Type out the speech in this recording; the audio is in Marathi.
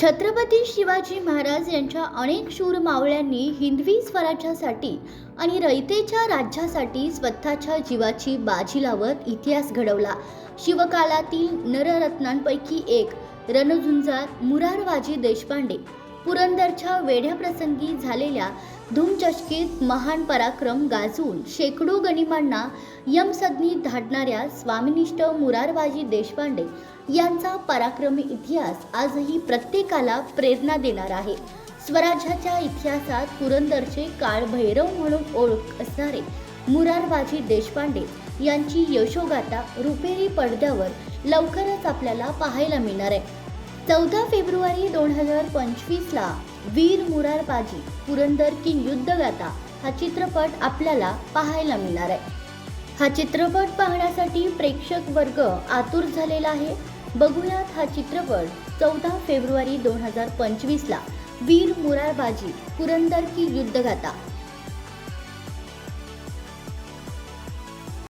छत्रपती शिवाजी महाराज यांच्या अनेक शूर मावळ्यांनी हिंदवी स्वराज्यासाठी आणि रयतेच्या राज्यासाठी स्वतःच्या जीवाची बाजी लावत इतिहास घडवला. शिवकालातील नररत्नांपैकी एक रणझुंजार मुरारवाजी देशपांडे. पुरंदरच्या वेढ्याप्रसंगी झालेल्या धूमचषकीत महान पराक्रम गाजवून शेकडो गणिमांना यमसदनी धाडणाऱ्या स्वामिनिष्ठ मुरारबाजी देशपांडे यांचा पराक्रमी इतिहास आजही प्रत्येकाला प्रेरणा देणार आहे. स्वराज्याच्या इतिहासात पुरंदरचे काळभैरव म्हणून ओळख असणारे मुरारबाजी देशपांडे यांची यशोगाथा रुपेरी पडद्यावर लवकरच आपल्याला पाहायला मिळणार आहे. चौदा फेब्रुवारी दोन हजार पंचवीसला वीर मुरारबाजी पुरंदर की युद्धगाथा हा चित्रपट आपल्याला पाहायला मिळणार आहे. हा चित्रपट पाहण्यासाठी प्रेक्षक वर्ग आतुर झालेला आहे. बघूयात हा चित्रपट चौदा फेब्रुवारी दोन हजार पंचवीसला वीर मुरारबाजी पुरंदर की युद्धगाथा